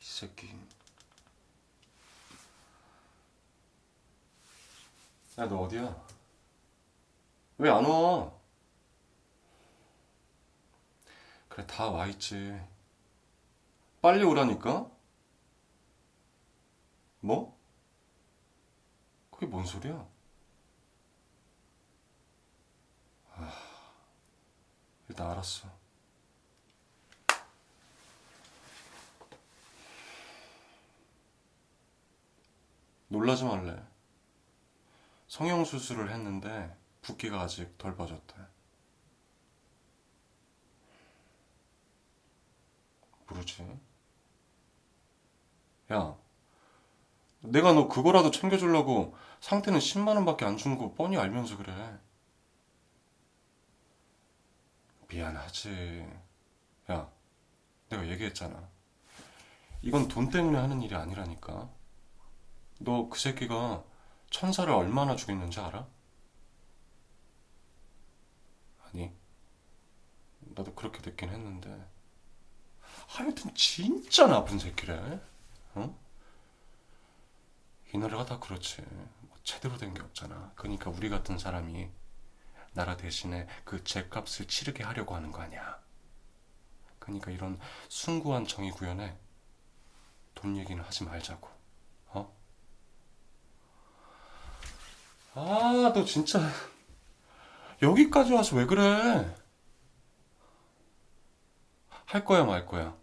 새끼. 야, 너 어디야? 왜 안 와? 그래, 다 와 있지. 빨리 오라니까? 뭐? 그게 뭔 소리야? 아, 일단 알았어. 놀라지 말래. 성형 수술을 했는데 붓기가 아직 덜 빠졌대. 모르지. 야, 내가 너 그거라도 챙겨주려고 상태는 10만 원밖에 안 준 거 뻔히 알면서 그래. 미안하지. 야, 내가 얘기했잖아. 이건 돈 때문에 하는 일이 아니라니까. 너 그 새끼가 천사를 얼마나 죽였는지 알아? 아니, 나도 그렇게 듣긴 했는데. 하여튼 진짜 나쁜 새끼래. 어? 이 나라가 다 그렇지. 뭐 제대로 된 게 없잖아. 그러니까 우리 같은 사람이 나라 대신에 그 죗값을 치르게 하려고 하는 거 아니야. 그러니까 이런 숭고한 정의 구현에 돈 얘기는 하지 말자고. 어? 아, 너 진짜 여기까지 와서 왜 그래? 할 거야, 말 거야?